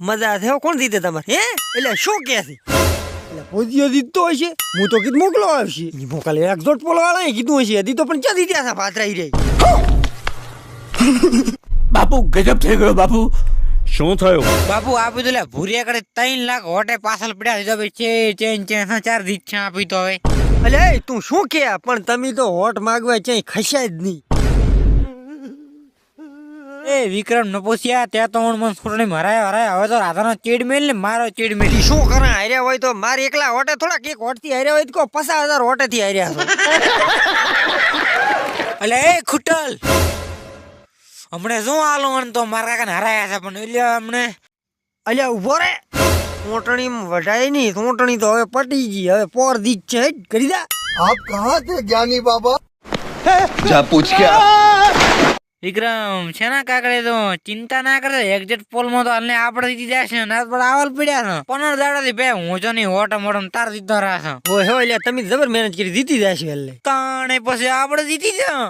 મજા થયો કોણ દીધે તમારે? હે? એટલે શું કે છે? એટલે પોજીઓ દીધતો હશે હું તો કીધું મોકલો આવશે. ઈ મોકલે એક જોટ પોલો વાળા કીધું હશે દીધો તો પણ ક્યાં જીત્યા હતા પાત્રા રહી. બાપુ ગજબ થઈ ગયો બાપુ. શું થયું? બાપુ આપી લે ભૂરિયા કરે ત્રણ લાખ હોટે પાછળ પડ્યા છે તો ભાઈ છે ચેન ચેન હા, ચાર દીક્ષા આપી તો હવે. અલે એ તું શું કે પણ તમે તો હોટ માગવા ક્યાંય ખસ્યા જ નહીં. એ વિક્રમ ન નપોસિયા ત્યાં તો હું મન મરાય હરાય હવે તો રાધાનો ચીડ મેલ ને મારો ચીડ મેલ શું કરે? હાર્યા હોય તો મારે એકલા હોટે થોડા કેક હોટથી હાર્યા હોય તો પસા હજાર હોટે થી હાર્યા છો. એટલે એ ખુટલ. હમણે શું હાલો? મને તો મારા કાકાને હરાયા છે પણ એટલે હમણે અલ્યા ઊભો રે. ચોટણી વઢાય નહીં ચૂંટણી તો હવે પટી ગઈ. હવે પોર દી છે કરી દે. આપ કહા થે જ્ઞાની બાબા? જા પૂછ કે વિક્રમ છે ને કાકડે તો? ચિંતા ના કરે એક્ઝેટ પોલમાં તો હાલને આપણે જીતી જશે. ને આજ પણ આવલ પડ્યા છે. પંદર દાડાથી બે હું જો નહીં ઓટમ ઓટમ તાર જીતતો રહેશે હોય હોય અલ્યા તમે જબર મહેનત કરી જીતી જશે એટલે તાણે પછી આપણે જીતી જા